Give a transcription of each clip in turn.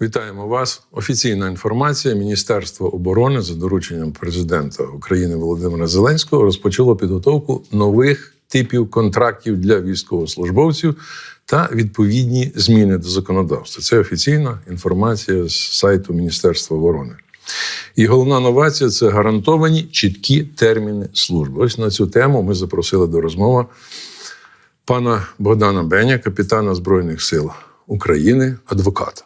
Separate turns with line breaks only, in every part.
Вітаємо вас. Офіційна інформація. Міністерство оборони за дорученням президента України Володимира Зеленського розпочало підготовку нових типів контрактів для військовослужбовців та відповідні зміни до законодавства. Це офіційна інформація з сайту Міністерства оборони. І головна новація це гарантовані чіткі терміни служби. Ось на цю тему ми запросили до розмови пана Богдана Беня, капітана Збройних сил України, адвоката.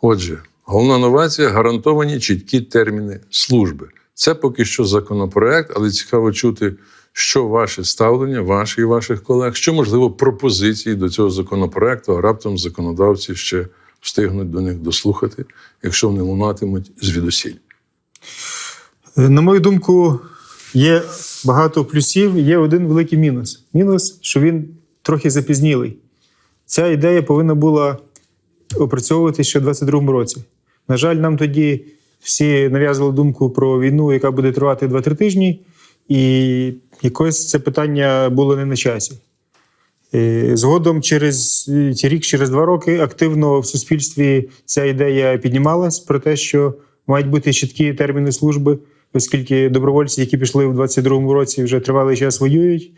Отже, головна новація гарантовані чіткі терміни служби. Це поки що законопроект, але цікаво чути, що ваше ставлення, ваше і ваших колег, що можливо пропозиції до цього законопроекту, а раптом законодавці ще встигнуть до них дослухати, якщо вони лунатимуть звідусіль.
На мою думку, є багато плюсів, є один великий мінус. Мінус, що він трохи запізнілий. Ця ідея повинна була опрацьовуватися ще в 2022 році. На жаль, нам тоді всі нав'язували думку про війну, яка буде тривати 2-3 тижні, і якось це питання було не на часі. Е, Згодом, через е, рік, через два роки, активно в суспільстві ця ідея піднімалась про те, що мають бути чіткі терміни служби, оскільки добровольці, які пішли в 22-му році, вже тривалий час воюють,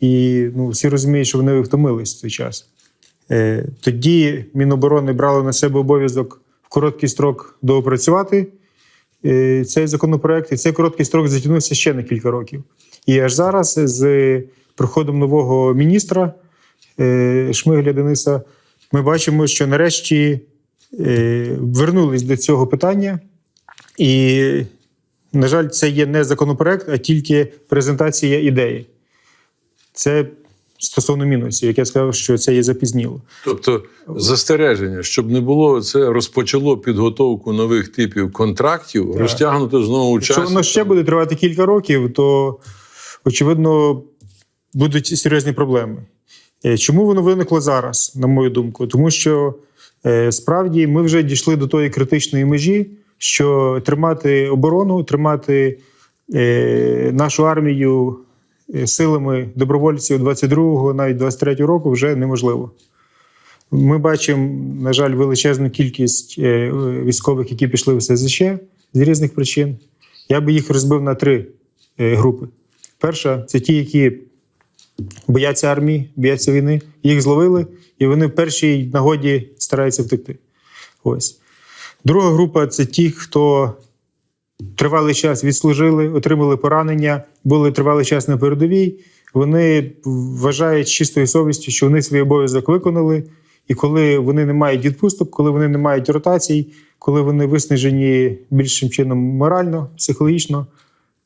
і ну, всі розуміють, що вони втомились в цей час. Е, Тоді Міноборони брало на себе обов'язок в короткий строк доопрацювати е, цей законопроект, і цей короткий строк затягнувся ще на кілька років. І аж зараз, з приходом нового міністра е, Шмигля Дениса, ми бачимо, що нарешті вернулись до цього питання. І, на жаль, це є не законопроект, а тільки презентація ідеї. Це стосовно мінусів, як я сказав, що це є запізніло.
Тобто застереження, щоб не було це розпочало підготовку нових типів контрактів, розтягнуто знову у
Якщо воно ще буде тривати кілька років, то очевидно будуть серйозні проблеми. Е, Чому воно виникло зараз, на мою думку? Тому що е, справді ми вже дійшли до тої критичної межі, що тримати оборону, тримати е, нашу армію силами добровольців 22-го, навіть 23-го року вже неможливо. Ми бачимо, на жаль, величезну кількість е, військових, які пішли в СЗЧ з різних причин. Я би їх розбив на три е, групи. Перша це ті, які бояться армії, бояться війни, їх зловили, і вони в першій нагоді стараються втекти. Ось. Друга група це ті, хто тривалий час відслужили, отримали поранення, були тривалий час на передовій. Вони вважають чистою совістю, що вони свій обов'язок виконали. І коли вони не мають відпусток, коли вони не мають ротацій, коли вони виснажені більшим чином морально, психологічно,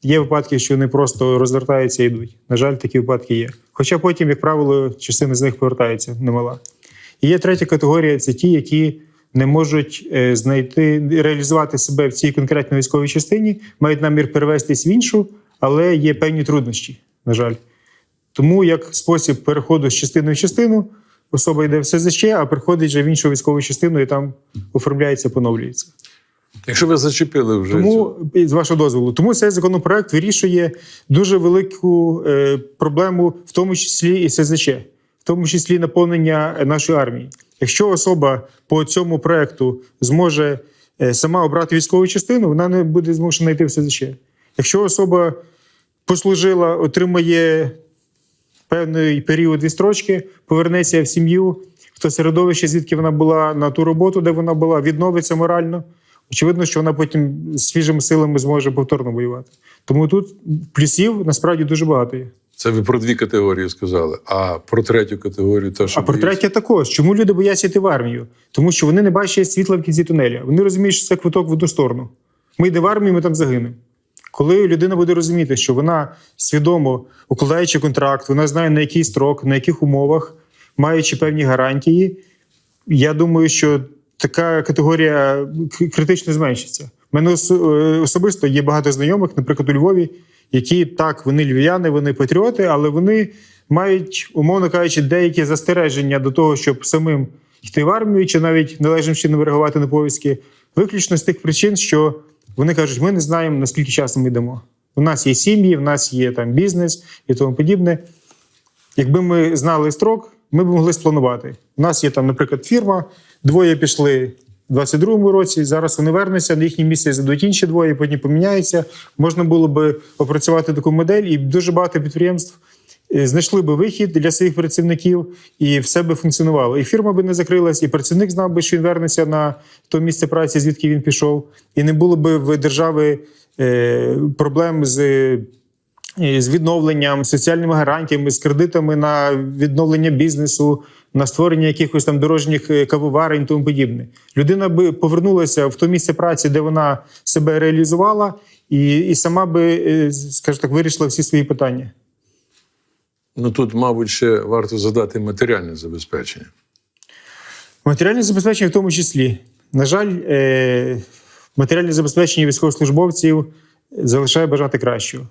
є випадки, що вони просто розвертаються і йдуть. На жаль, такі випадки є. Хоча потім, як правило, частина з них повертається немала. І є третя категорія це ті, які не можуть е, знайти реалізувати себе в цій конкретній військовій частині, мають намір перевестись в іншу, але є певні труднощі, на жаль. Тому як спосіб переходу з частини в частину, особа йде в СЗЧ, а приходить вже в іншу військову частину і там оформляється, поновлюється.
Якщо ви зачепили вже
Тому, і з вашого дозволу, тому цей законопроект вирішує дуже велику е, проблему, в тому числі і СЗЧ, в тому числі наповнення нашої армії. Якщо особа по цьому проекту зможе е, сама обрати військову частину, вона не буде змушена йти в СЗЧ. Якщо особа послужила, отримає певний період відстрочки, повернеться в сім'ю, в то середовище, звідки вона була на ту роботу, де вона була, відновиться морально. Очевидно, що вона потім свіжими силами зможе повторно воювати. Тому тут плюсів насправді дуже багато є.
це ви про дві категорії сказали. А про третю категорію, та що
А про третє також. Чому люди бояться йти в армію? Тому що вони не бачать світла в кінці тунеля. Вони розуміють, що це квиток в одну сторону. Ми йдемо в армію, ми там загинемо. Коли людина буде розуміти, що вона свідомо укладаючи контракт, вона знає на який строк, на яких умовах, маючи певні гарантії, я думаю, що така категорія критично зменшиться. У мене е, особисто є багато знайомих, наприклад, у Львові, які так, вони львів'яни, вони патріоти, але вони мають, умовно кажучи, деякі застереження до того, щоб самим йти в армію чи навіть належним чином реагувати на повістки, виключно з тих причин, що вони кажуть, ми не знаємо, наскільки часу ми йдемо. У нас є сім'ї, в нас є там бізнес і тому подібне. Якби ми знали строк, ми б могли спланувати. У нас є там, наприклад, фірма, двоє пішли 22-му році. Зараз вони вернуться, на їхнє місце зададуть інші двоє, потім поміняються. Можна було би опрацювати таку модель, і дуже багато підприємств е, знайшли би вихід для своїх працівників, і все би функціонувало. І фірма би не закрилась, і працівник знав би, що він вернеться на то місце праці, звідки він пішов, і не було би в держави е, проблем з. е, з відновленням, соціальними гарантіями, з кредитами на відновлення бізнесу, на створення якихось там дорожніх е, кавоварень тому подібне. Людина би повернулася в то місце праці, де вона себе реалізувала, і, і сама би, е, скажімо так, вирішила всі свої питання.
Ну тут, мабуть, ще варто задати матеріальне забезпечення.
Матеріальне забезпечення в тому числі. На жаль, е, матеріальне забезпечення військовослужбовців залишає бажати кращого.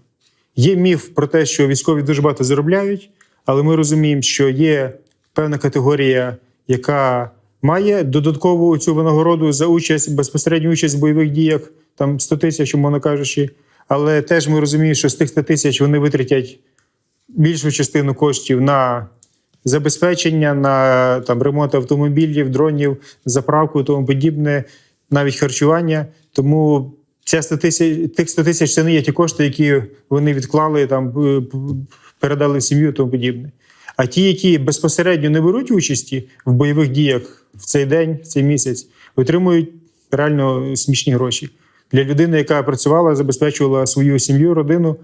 Є міф про те, що військові дуже багато заробляють, але ми розуміємо, що є певна категорія, яка має додаткову цю винагороду за участь, безпосередню участь в бойових діях, там 100 тисяч, умовно кажучи. Але теж ми розуміємо, що з тих 100 тисяч вони витратять більшу частину коштів на забезпечення, на там, ремонт автомобілів, дронів, заправку і тому подібне, навіть харчування. Тому ця 100 тисяч, тих 100 тисяч це не є ті кошти, які вони відклали, там, е, передали в сім'ю і тому подібне. А ті, які безпосередньо не беруть участі в бойових діях в цей день, в цей місяць, отримують реально смішні гроші. Для людини, яка працювала, забезпечувала свою сім'ю, родину,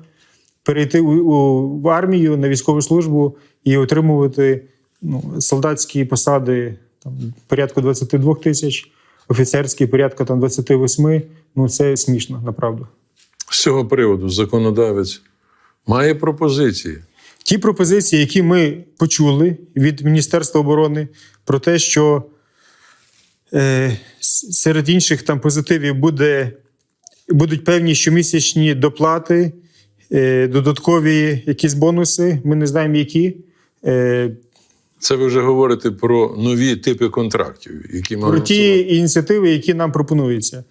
перейти в армію на військову службу і отримувати ну, солдатські посади там, порядку 22 тисяч, офіцерські порядку там, 28. Ну це смішно, направду.
З цього приводу законодавець має пропозиції.
Ті пропозиції, які ми почули від Міністерства оборони, про те, що е, серед інших там позитивів буде, будуть певні щомісячні доплати, е, додаткові якісь бонуси, ми не знаємо які. Е,
Це ви вже говорите про нові типи контрактів, які мають.
про ті ініціативи, які нам пропонуються.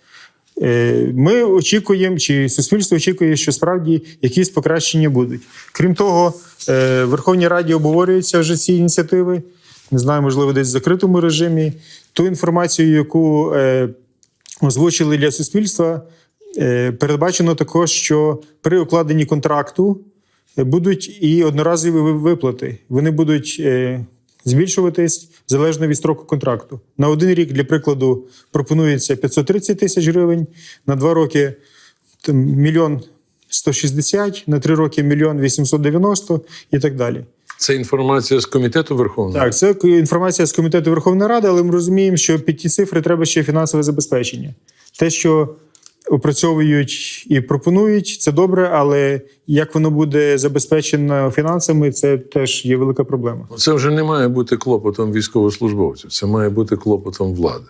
Е, Ми очікуємо, чи суспільство очікує, що справді якісь покращення будуть. Крім того, е, в Верховній Раді обговорюються вже ці ініціативи. Не знаю, можливо, десь в закритому режимі. Ту інформацію, яку е, озвучили для суспільства, передбачено також, що при укладенні контракту будуть і одноразові виплати. Вони будуть збільшуватись залежно від строку контракту. На один рік, для прикладу, пропонується 530 тисяч гривень, на два роки мільйон 160, на три роки мільйон 890 і так далі.
Це інформація з комітету Верховної.
Так, це інформація з комітету Верховної Ради, але ми розуміємо, що під ті цифри треба ще фінансове забезпечення. Те, що опрацьовують і пропонують, це добре, але як воно буде забезпечено фінансами, це теж є велика проблема.
Це вже не має бути клопотом військовослужбовців, це має бути клопотом влади.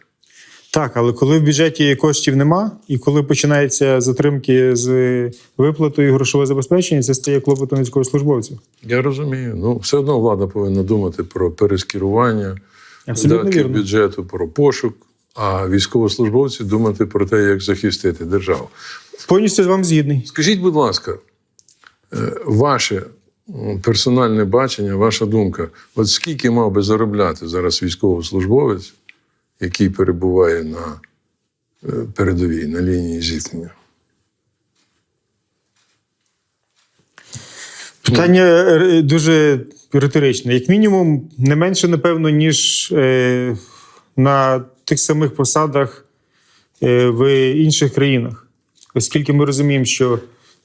Так, але коли в бюджеті коштів нема, і коли починаються затримки з виплатою грошового забезпечення, це стає клопотом військовослужбовців.
Я розумію. Ну, все одно влада повинна думати про перескерування
Абсолютно
видатків
вірно.
бюджету, про пошук, а військовослужбовці думати про те, як захистити державу.
Повністю з вами згідний.
Скажіть, будь ласка, е, ваше персональне бачення, ваша думка, от скільки мав би заробляти зараз військовослужбовець, який перебуває на е, передовій, на лінії зіткнення?
Питання е, дуже риторичне. Як мінімум, не менше, напевно, ніж е, на тих самих посадах е, в інших країнах. Оскільки ми розуміємо, що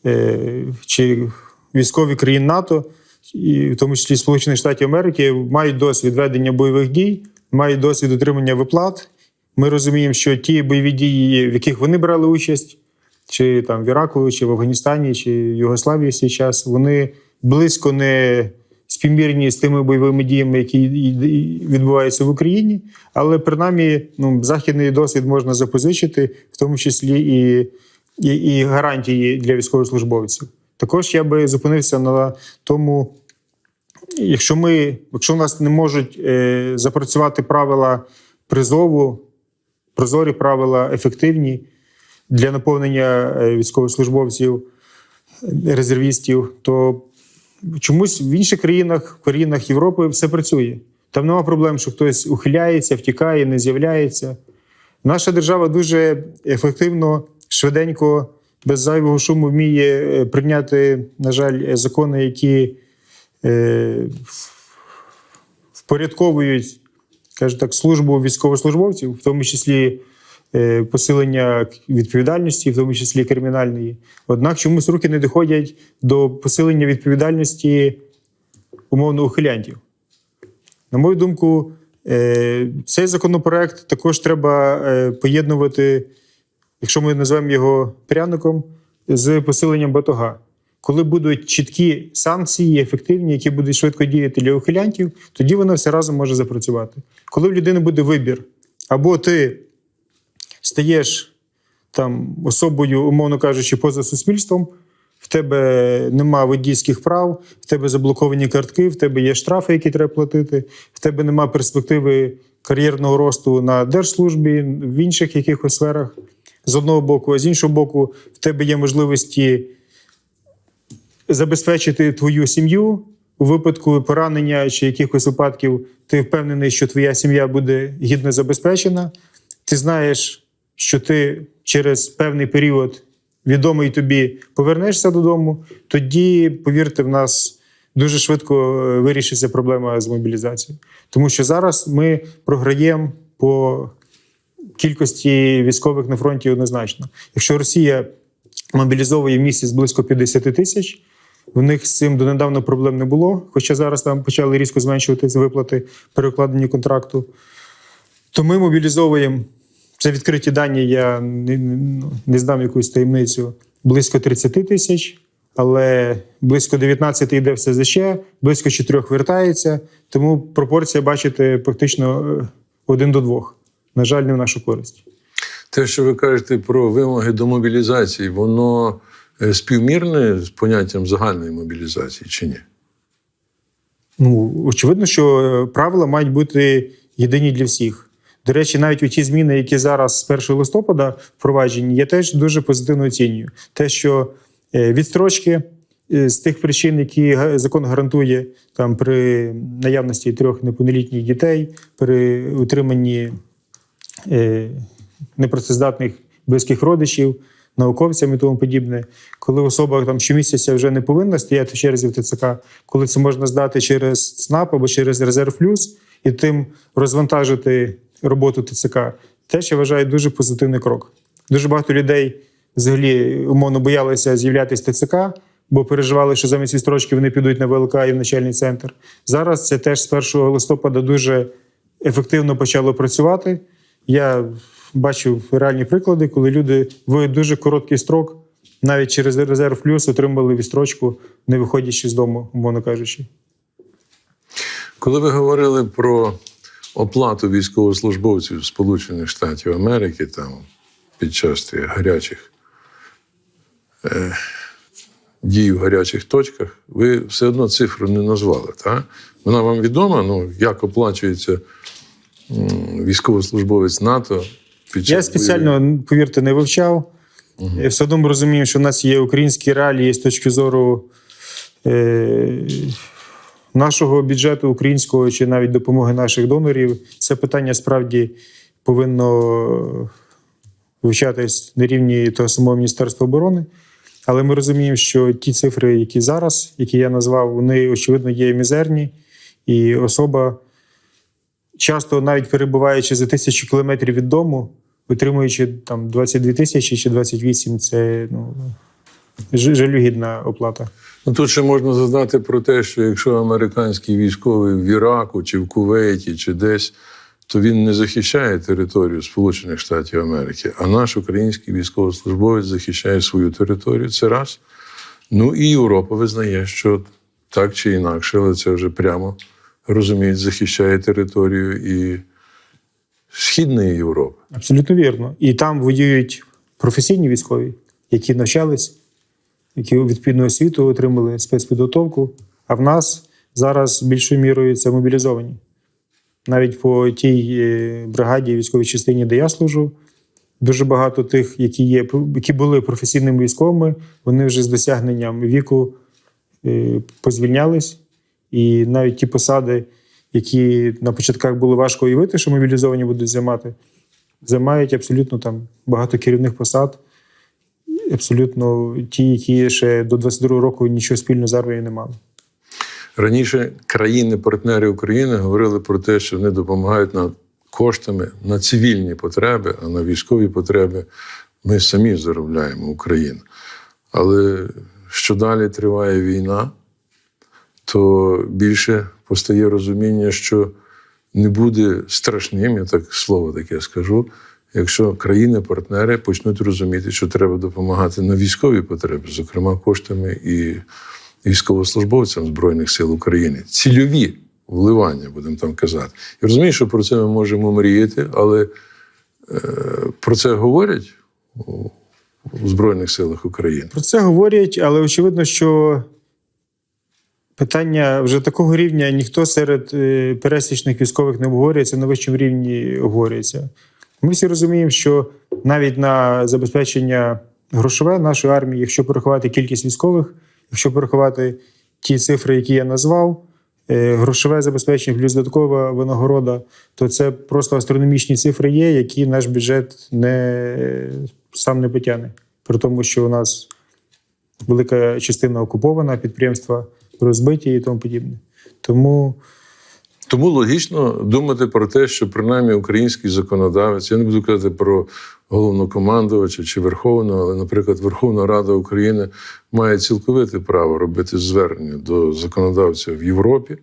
е, чи військові країн НАТО, і в тому числі Сполучених Штатів Америки, мають досвід ведення бойових дій, мають досвід отримання виплат. Ми розуміємо, що ті бойові дії, в яких вони брали участь, чи там в Іраку, чи в Афганістані, чи в Югославії в свій час, вони близько не співмірні з тими бойовими діями, які відбуваються в Україні. Але принаймні ну, західний досвід можна запозичити, в тому числі і, і, і гарантії для військовослужбовців. Також я би зупинився на тому, якщо ми, якщо в нас не можуть е, запрацювати правила призову, прозорі правила ефективні для наповнення е, військовослужбовців, резервістів, то чомусь в інших країнах, в країнах Європи все працює. Там нема проблем, що хтось ухиляється, втікає, не з'являється. Наша держава дуже ефективно, швиденько, без зайвого шуму вміє е, прийняти, на жаль, закони, які е, впорядковують, скажу так, службу військовослужбовців, в тому числі е, посилення відповідальності, в тому числі кримінальної. Однак чомусь руки не доходять до посилення відповідальності умовно ухилянтів. На мою думку, е, цей законопроект також треба е, поєднувати, якщо ми назвемо його пряником, з посиленням батога. Коли будуть чіткі санкції, ефективні, які будуть швидко діяти для ухилянтів, тоді воно все разом може запрацювати. Коли в людини буде вибір, або ти стаєш там особою, умовно кажучи, поза суспільством, в тебе нема водійських прав, в тебе заблоковані картки, в тебе є штрафи, які треба платити, в тебе нема перспективи кар'єрного росту на держслужбі, в інших якихось сферах. З одного боку, а з іншого боку, в тебе є можливості забезпечити твою сім'ю у випадку поранення чи якихось випадків. Ти впевнений, що твоя сім'я буде гідно забезпечена. Ти знаєш, що ти через певний період відомий тобі повернешся додому. Тоді, повірте, в нас дуже швидко е, вирішиться проблема з мобілізацією. Тому що зараз ми програємо по кількості військових на фронті однозначно. Якщо Росія мобілізовує в місяць близько 50 тисяч, в них з цим донедавна проблем не було. Хоча зараз там почали різко зменшуватися виплати перекладені контракту. То ми мобілізовуємо це відкриті дані. Я не, не, не якусь таємницю. Близько 30 тисяч, але близько 19 йде в СЗЧ, близько 4 вертається. Тому пропорція, бачите, практично е, один до двох. На жаль, не в нашу користь.
Те, що ви кажете про вимоги до мобілізації, воно е, співмірне з поняттям загальної мобілізації чи ні?
Ну, очевидно, що е, правила мають бути єдині для всіх. До речі, навіть у ті зміни, які зараз з 1 листопада впроваджені, я теж дуже позитивно оцінюю. Те, що е, відстрочки е, з тих причин, які закон гарантує там при наявності трьох неповнолітніх дітей, при утриманні е, непрацездатних близьких родичів, науковцям і тому подібне. Коли особа там щомісяця вже не повинна стояти в черзі в ТЦК, коли це можна здати через ЦНАП або через резерв плюс і тим розвантажити роботу ТЦК, теж я вважаю дуже позитивний крок. Дуже багато людей взагалі умовно боялися з'являтися ТЦК, бо переживали, що замість відстрочки вони підуть на ВЛК і в начальний центр. Зараз це теж з 1 листопада дуже ефективно почало працювати. Я бачив реальні приклади, коли люди в дуже короткий строк, навіть через резерв плюс, отримали відстрочку, не виходячи з дому, умовно кажучи.
Коли ви говорили про оплату військовослужбовців Сполучених Штатів Америки там під час тих гарячих е, дій в гарячих точках, ви все одно цифру не назвали. Так? Вона вам відома, ну, як оплачується військовослужбовець НАТО під час
Я спеціально, повірте, не вивчав. Я все одно розумію, що в нас є українські реалії з точки зору е, нашого бюджету українського чи навіть допомоги наших донорів. Це питання справді повинно вивчатись на рівні того самого Міністерства оборони. Але ми розуміємо, що ті цифри, які зараз, які я назвав, вони очевидно є мізерні, і особа, часто навіть перебуваючи за тисячу кілометрів від дому, отримуючи там 22 тисячі чи 28, це ну, жалюгідна оплата.
Ну, тут ще можна задати про те, що якщо американський військовий в Іраку чи в Кувейті, чи десь, то він не захищає територію Сполучених Штатів Америки, а наш український військовослужбовець захищає свою територію. Це раз. Ну і Європа визнає, що так чи інакше, але це вже прямо розуміють, захищає територію і Східної Європи.
Абсолютно вірно. І там воюють професійні військові, які навчались, які відповідну освіту отримали спецпідготовку. А в нас зараз більшою мірою це мобілізовані. Навіть по тій е, бригаді військовій частині, де я служу, дуже багато тих, які є, які були професійними військовими, вони вже з досягненням віку е, позвільнялись. І навіть ті посади, які на початках було важко уявити, що мобілізовані будуть займати, займають абсолютно там багато керівних посад, абсолютно ті, які ще до 22 року нічого спільного з армією не мали.
Раніше країни-партнери України говорили про те, що вони допомагають нам коштами на цивільні потреби, а на військові потреби ми самі заробляємо Україну. Але що далі триває війна, то більше постає розуміння, що не буде страшним, я так слово таке скажу, якщо країни-партнери почнуть розуміти, що треба допомагати на військові потреби, зокрема коштами і військовослужбовцям Збройних сил України. Цільові вливання, будемо там казати. Я розумію, що про це ми можемо мріяти, але е, про це говорять у, Збройних силах України.
Про це говорять, але очевидно, що питання вже такого рівня ніхто серед е, пересічних військових не обговорюється, на вищому рівні обговорюється. Ми всі розуміємо, що навіть на забезпечення грошове нашої армії, якщо порахувати кількість військових, якщо порахувати ті цифри, які я назвав, е, грошове забезпечення плюс додаткова винагорода, то це просто астрономічні цифри є, які наш бюджет не сам не потягне. При тому, що у нас велика частина окупована, підприємства розбиті і тому подібне. Тому
Тому логічно думати про те, що принаймні український законодавець, я не буду казати про головнокомандувача чи Верховного, але, наприклад, Верховна Рада України має цілковите право робити звернення до законодавця в Європі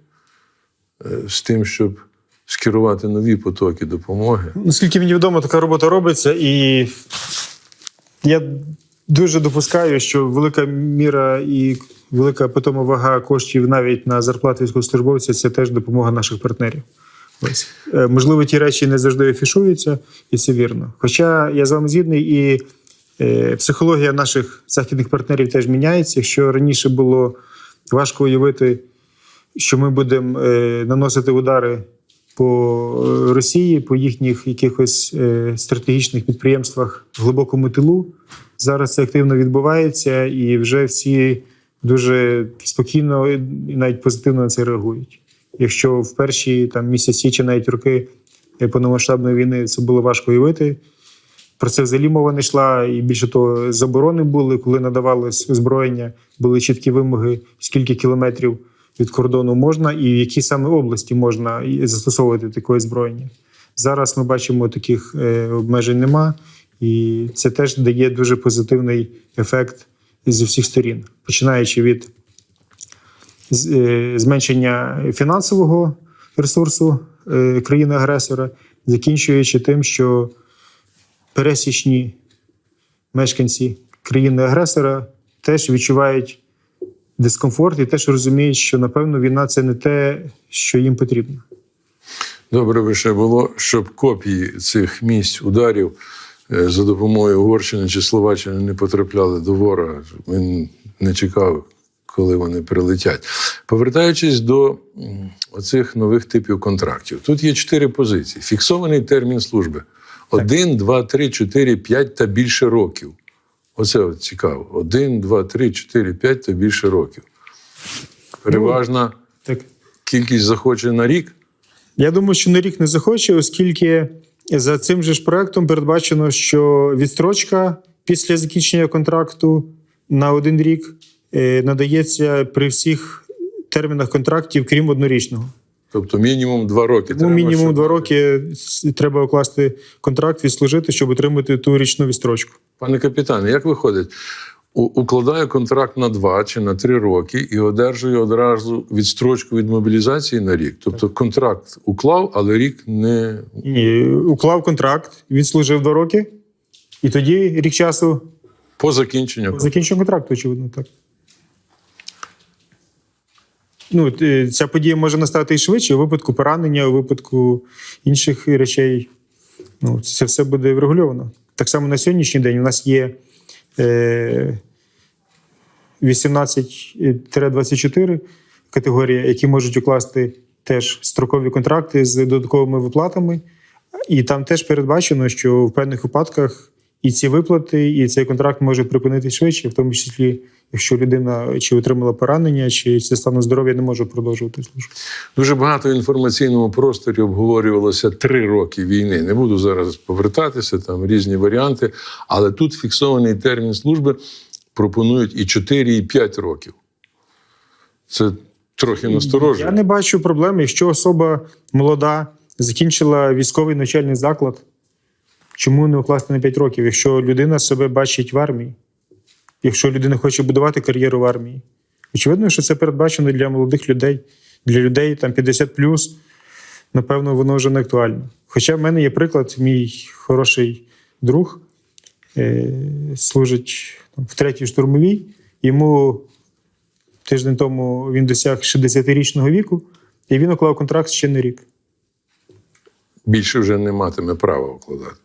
е, з тим, щоб скерувати нові потоки допомоги.
наскільки мені відомо, така робота робиться, і я дуже допускаю, що велика міра і велика питома вага коштів навіть на зарплату військовослужбовця це теж допомога наших партнерів. Ось. Е, Можливо, ті речі не завжди афішуються, і це вірно. Хоча я з вами згідний, і е, психологія наших західних партнерів теж міняється. Якщо раніше було важко уявити, що ми будемо е, наносити удари по Росії, по їхніх якихось стратегічних підприємствах в глибокому тилу. Зараз це активно відбувається, і вже всі дуже спокійно і навіть позитивно на це реагують. Якщо в перші там місяці чи навіть роки повномасштабної війни це було важко уявити. Про це взагалі мова не йшла, і більше того, заборони були, коли надавалось озброєння, були чіткі вимоги, скільки кілометрів від кордону можна і в які саме області можна застосовувати таке озброєння. Зараз ми бачимо, таких е, обмежень нема, і це теж дає дуже позитивний ефект з усіх сторін, починаючи від е, зменшення фінансового ресурсу е, країни-агресора, закінчуючи тим, що пересічні мешканці країни-агресора теж відчувають дискомфорт і теж розуміють, що напевно війна це не те, що їм потрібно.
Добре би ще було, щоб копії цих місць ударів за допомогою Угорщини чи Словаччини не потрапляли до ворога. Він не чекав, коли вони прилетять. Повертаючись до оцих нових типів контрактів, тут є чотири позиції: фіксований термін служби: один, два, три, чотири, п'ять та більше років. Оце от цікаво: один, два, три, чотири, п'ять та більше років. Переважна
Так.
кількість захоче на рік.
Я думаю, що на рік не захоче, оскільки за цим же ж проектом передбачено, що відстрочка після закінчення контракту на один рік е, надається при всіх термінах контрактів, крім однорічного.
Тобто мінімум два роки.
Тому
треба,
мінімум
щоб-
два роки треба укласти контракт, відслужити, щоб отримати ту річну відстрочку.
Пане капітане, як виходить? У- Укладаю контракт на два чи на три роки і одержую одразу відстрочку від мобілізації на рік. Тобто контракт уклав, але рік не
І уклав контракт, відслужив два роки, і тоді рік часу
по закінченню.
Закінчення контракту, очевидно, так. Ну, е, ця подія може настати і швидше у випадку поранення, у випадку інших речей. Ну, це все буде врегульовано. Так само на сьогоднішній день у нас є е, 18-24 категорії, які можуть укласти теж строкові контракти з додатковими виплатами. І там теж передбачено, що в певних випадках і ці виплати, і цей контракт може припинитись швидше, в тому числі, якщо людина чи отримала поранення, чи зі стану здоров'я не може продовжувати службу.
Дуже багато в інформаційному просторі обговорювалося три роки війни. Не буду зараз повертатися, там різні варіанти, але тут фіксований термін служби пропонують і 4, і 5 років. Це трохи насторожує.
Я не бачу проблеми, якщо особа молода закінчила військовий навчальний заклад. Чому не укласти на 5 років, якщо людина себе бачить в армії, якщо людина хоче будувати кар'єру в армії? Очевидно, що це передбачено для молодих людей, для людей там 50 напевно, воно вже не актуально. Хоча в мене є приклад, мій хороший друг е, служить в третій штурмовій, йому тиждень тому він досяг 60-річного віку, і він уклав контракт ще на рік.
Більше вже не матиме права укладати.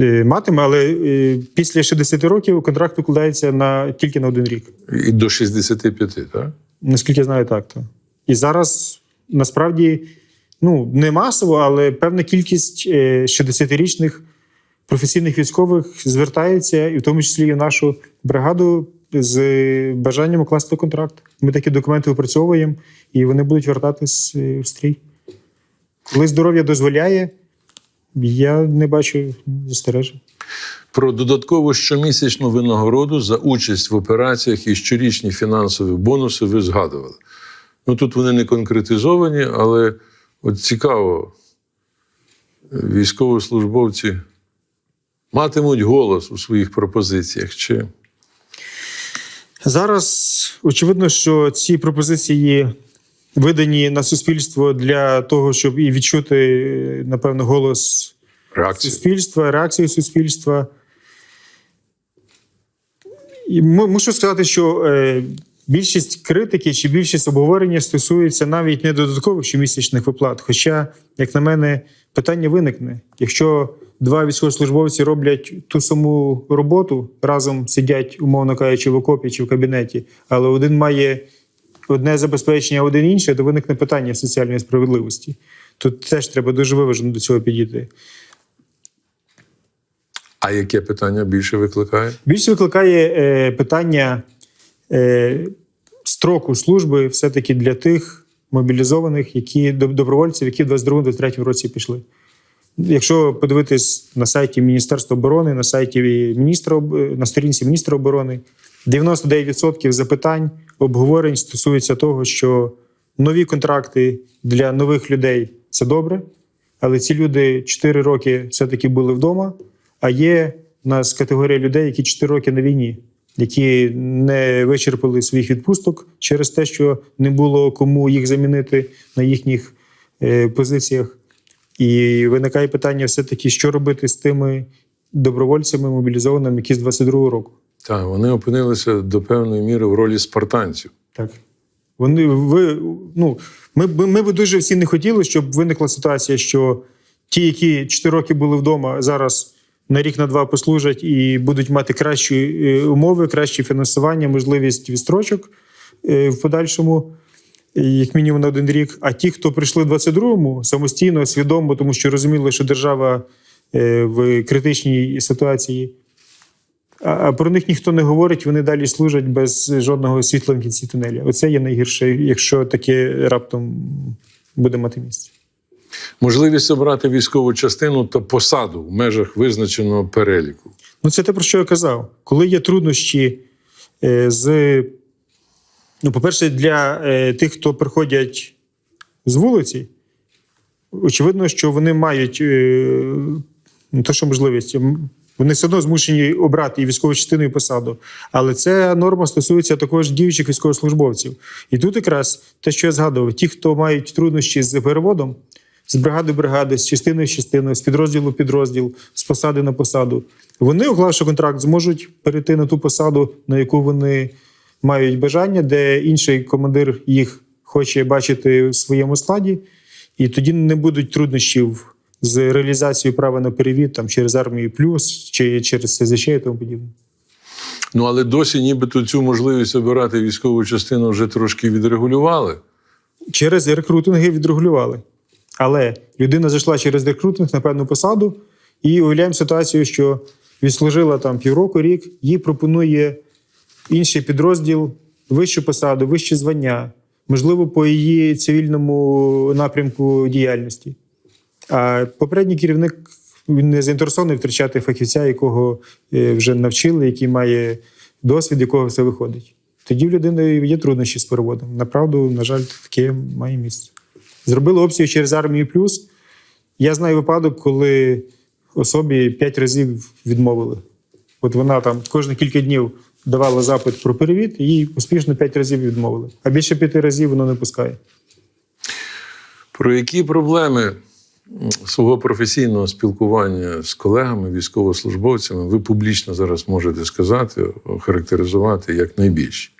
Е, Матиме, але е, після 60 років контракт укладається на, тільки на один рік.
І до 65, так?
Наскільки я знаю, так. то. І зараз насправді ну, не масово, але певна кількість е, 60-річних професійних військових звертається, і в тому числі і нашу бригаду з бажанням укласти контракт. Ми такі документи опрацьовуємо, і вони будуть вертатись е, в стрій. Коли здоров'я дозволяє, я не бачу застережень.
Про додаткову щомісячну винагороду за участь в операціях і щорічні фінансові бонуси ви згадували. Ну тут вони не конкретизовані, але от цікаво, військовослужбовці матимуть голос у своїх пропозиціях. Чи
Зараз очевидно, що ці пропозиції видані на суспільство для того, щоб і відчути, напевно, голос
реакція?
суспільства, реакцію суспільства. І мушу сказати, що е, більшість критики чи більшість обговорення стосується навіть не додаткових щомісячних виплат. Хоча, як на мене, питання виникне. Якщо два військовослужбовці роблять ту саму роботу, разом сидять, умовно кажучи, в окопі чи в кабінеті, але один має одне забезпечення, а один інше, то виникне питання соціальної справедливості. Тут теж треба дуже виважено до цього підійти.
А яке питання більше викликає?
Більше викликає е, питання е, строку служби все-таки для тих мобілізованих, які доб- добровольців, які в 22-23 році пішли. Якщо подивитись на сайті Міністерства оборони, на сайті міністра на сторінці міністра оборони, 99% запитань, обговорень стосуються того, що нові контракти для нових людей це добре, але ці люди 4 роки все-таки були вдома. А є у нас категорія людей, які 4 роки на війні, які не вичерпали своїх відпусток через те, що не було кому їх замінити на їхніх е, позиціях. І виникає питання: все-таки, що робити з тими добровольцями мобілізованими, які з 22-го року.
Так, вони опинилися до певної міри в ролі спартанців.
Так. Вони ви ну ми, ми би дуже всі не хотіли, щоб виникла ситуація, що ті, які 4 роки були вдома, зараз на рік на два послужать і будуть мати кращі е, умови, краще фінансування, можливість відстрочок е, в подальшому, як мінімум на один рік. А ті, хто прийшли в 22-му, самостійно, свідомо, тому що розуміли, що держава е, в критичній ситуації. А про них ніхто не говорить, вони далі служать без жодного світла в кінці тунелі. Оце є найгірше, якщо таке раптом буде мати місце.
Можливість обрати військову частину та посаду в межах визначеного переліку.
Ну, це те, про що я казав. Коли є труднощі е, з. Ну, по-перше, для е, тих, хто приходять з вулиці, очевидно, що вони мають е, не то, що можливість, вони все одно змушені обрати і військову частину, і посаду. Але ця норма стосується також діючих військовослужбовців. І тут якраз те, що я згадував, ті, хто мають труднощі з переводом, з бригади в бригади, з частини в частину, з підрозділу в підрозділ, з посади на посаду, вони, уклавши контракт, зможуть перейти на ту посаду, на яку вони мають бажання, де інший командир їх хоче бачити в своєму складі, і тоді не будуть труднощів з реалізацією права на перевід там, через армію плюс чи через СЗЧ і тому подібне.
Ну але досі, нібито цю можливість обирати військову частину вже трошки відрегулювали.
Через рекрутинги відрегулювали. Але людина зайшла через рекрутинг на певну посаду, і уявляємо ситуацію, що відслужила там півроку, рік, їй пропонує інший підрозділ, вищу посаду, вище звання, можливо, по її цивільному напрямку діяльності. А попередній керівник він не заінтересований втрачати фахівця, якого е, вже навчили, який має досвід, якого все виходить. Тоді в людини є труднощі з переводом. Направду, на жаль, таке має місце. Зробили опцію через армію плюс. Я знаю випадок, коли особі п'ять разів відмовили. От вона там кожні кілька днів давала запит про перевід, і їй успішно п'ять разів відмовили. А більше п'яти разів воно не пускає.
Про які проблеми свого професійного спілкування з колегами, військовослужбовцями ви публічно зараз можете сказати, охарактеризувати як найбільші?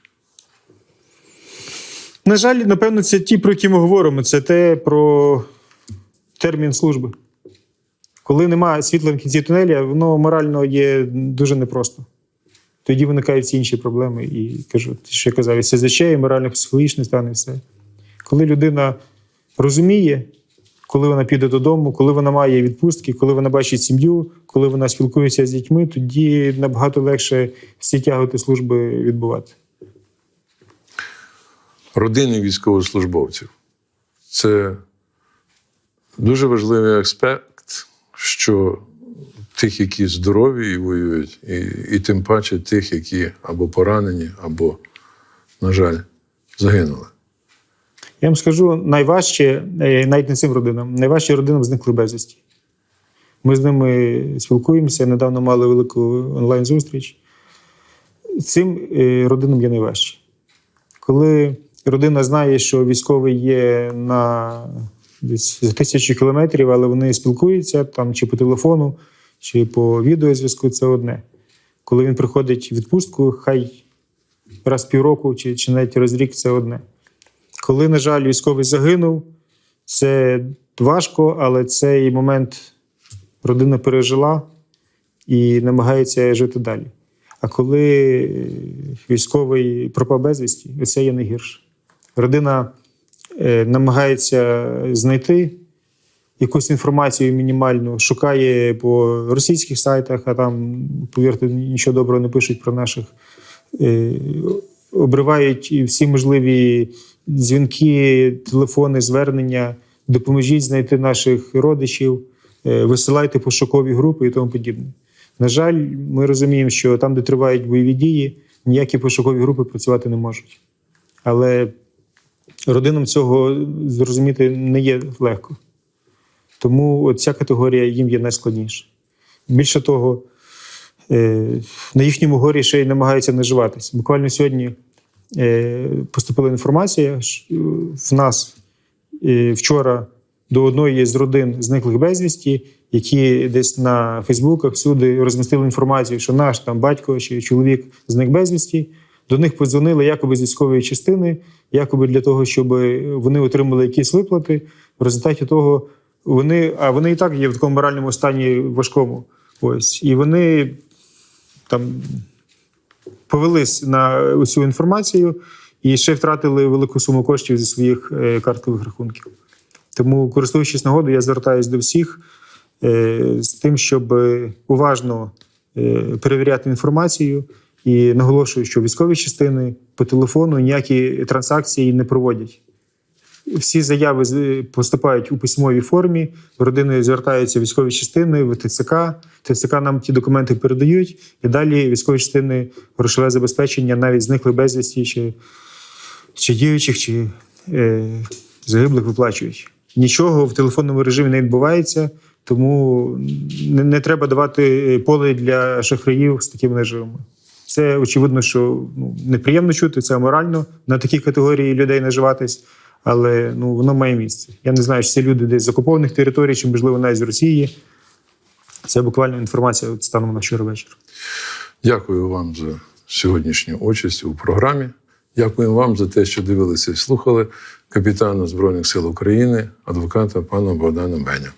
На жаль, напевно, це ті, про які ми говоримо. Це те про термін служби. Коли немає світла в кінці тунеля, воно морально є дуже непросто. Тоді виникають всі інші проблеми. І кажу, що я казав, і СЗЧ, і морально-психологічний стан, і все. Коли людина розуміє, коли вона піде додому, коли вона має відпустки, коли вона бачить сім'ю, коли вона спілкується з дітьми, тоді набагато легше всі тяготи служби відбувати.
Родини військовослужбовців це дуже важливий аспект, що тих, які здорові і воюють, і, і тим паче тих, які або поранені, або, на жаль, загинули.
Я вам скажу найважче, е, навіть не цим родинам, найважче родинам зникли безвісті. Ми з ними спілкуємося, недавно мали велику онлайн-зустріч. Цим е, родинам є найважче. Коли родина знає, що військовий є на десь за тисячу кілометрів, але вони спілкуються там чи по телефону, чи по відеозв'язку, це одне. Коли він приходить в відпустку, хай раз в півроку чи, чи навіть раз рік це одне. Коли, на жаль, військовий загинув, це важко, але цей момент родина пережила і намагається жити далі. А коли військовий пропав безвісті, це є найгірше. Родина е, намагається знайти якусь інформацію мінімальну, шукає по російських сайтах, а там, повірте, нічого доброго не пишуть про наших. Е, обривають всі можливі дзвінки, телефони, звернення. Допоможіть знайти наших родичів, е, висилайте пошукові групи і тому подібне. На жаль, ми розуміємо, що там, де тривають бойові дії, ніякі пошукові групи працювати не можуть. Але родинам цього зрозуміти не є легко. Тому ця категорія їм є найскладніша. Більше того, е, на їхньому горі ще й намагаються наживатись. Буквально сьогодні е, поступила інформація, що в нас е, вчора до одної з родин зниклих безвісті, які десь на Фейсбуках всюди розмістили інформацію, що наш там батько чи чоловік зник безвісті. До них подзвонили якоби з військової частини, якоби для того, щоб вони отримали якісь виплати. В результаті того вони, а вони і так є в такому моральному стані важкому. Ось. І вони там повелись на цю інформацію і ще втратили велику суму коштів зі своїх е, карткових рахунків. Тому, користуючись нагодою, я звертаюся до всіх е, з тим, щоб уважно е, перевіряти інформацію. І наголошую, що військові частини по телефону ніякі транзакції не проводять. Всі заяви поступають у письмовій формі. Родини звертаються військові частини, в ТЦК. ТЦК нам ті документи передають, і далі військові частини грошове забезпечення навіть зниклих безвісті чи, чи діючих, чи е, загиблих виплачують. Нічого в телефонному режимі не відбувається, тому не, не треба давати поле для шахраїв з такими наживами. Це очевидно, що ну, неприємно чути, це аморально на такій категорії людей наживатись, але ну, воно має місце. Я не знаю, чи це люди десь з окупованих територій, чи, можливо, навіть з Росії. Це буквально інформація станом на вчора вечір.
Дякую вам за сьогоднішню участь у програмі. Дякую вам за те, що дивилися і слухали капітана Збройних сил України, адвоката пана Богдана Беня.